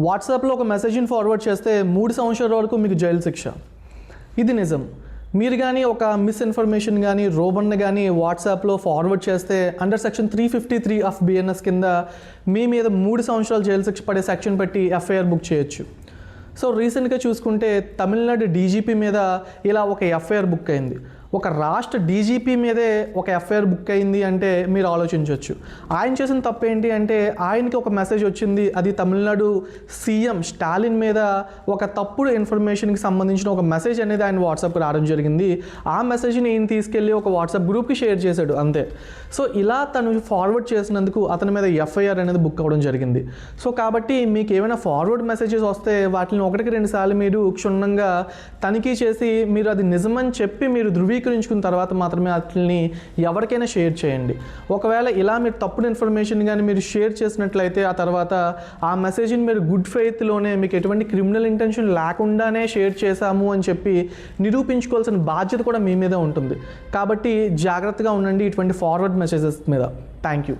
వాట్సాప్లో ఒక మెసేజ్ని ఫార్వర్డ్ చేస్తే మూడు సంవత్సరాల వరకు మీకు జైలు శిక్ష. ఇది నిజం. మీరు కానీ ఒక మిస్ఇన్ఫర్మేషన్ కానీ రోబన్ కానీ వాట్సాప్లో ఫార్వర్డ్ చేస్తే under section three fifty three of BNS కింద మీ మీద మూడు సంవత్సరాలు జైలు శిక్ష పడే సెక్షన్ పెట్టి ఎఫ్ఐఆర్ బుక్ చేయొచ్చు. సో రీసెంట్గా చూసుకుంటే తమిళనాడు డీజీపీ మీద ఇలా ఒక ఎఫ్ఐఆర్ బుక్ అయింది. ఒక రాష్ట్ర డీజీపీ మీదే ఒక ఎఫ్ఐఆర్ బుక్ అయింది అంటే మీరు ఆలోచించవచ్చు. ఆయన చేసిన తప్పు ఏంటి అంటే ఆయనకి ఒక మెసేజ్ వచ్చింది అది తమిళనాడు సీఎం స్టాలిన్ మీద ఒక తప్పుడు ఇన్ఫర్మేషన్కి సంబంధించిన ఒక మెసేజ్ అనేది ఆయన వాట్సాప్కి రావడం జరిగింది. ఆ మెసేజ్ని ఈయన తీసుకెళ్ళి ఒక వాట్సాప్ గ్రూప్కి షేర్ చేశాడు అంతే. సో ఇలా తను ఫార్వర్డ్ చేసినందుకు అతని మీద ఎఫ్ఐఆర్ అనేది బుక్ అవ్వడం జరిగింది. సో కాబట్టి మీకు ఏమైనా ఫార్వర్డ్ మెసేజెస్ వస్తే వాటిని ఒకటికి రెండుసార్లు మీరు క్షుణ్ణంగా తనిఖీ చేసి మీరు అది నిజమని చెప్పి మీరు ధృవీకరించుకున్న తర్వాత మాత్రమే వాటిని ఎవరికైనా షేర్ చేయండి. ఒకవేళ ఇలా మీరు తప్పుడు ఇన్ఫర్మేషన్ కానీ మీరు షేర్ చేసినట్లయితే ఆ తర్వాత ఆ మెసేజ్ని మీరు గుడ్ ఫెయిత్లోనే మీకు ఎటువంటి క్రిమినల్ ఇంటెన్షన్ లేకుండానే షేర్ చేశాము అని చెప్పి నిరూపించుకోవాల్సిన బాధ్యత కూడా మీ మీదే ఉంటుంది. కాబట్టి జాగ్రత్తగా ఉండండి ఇటువంటి ఫార్వర్డ్ మెసేజెస్ మీద. Thank you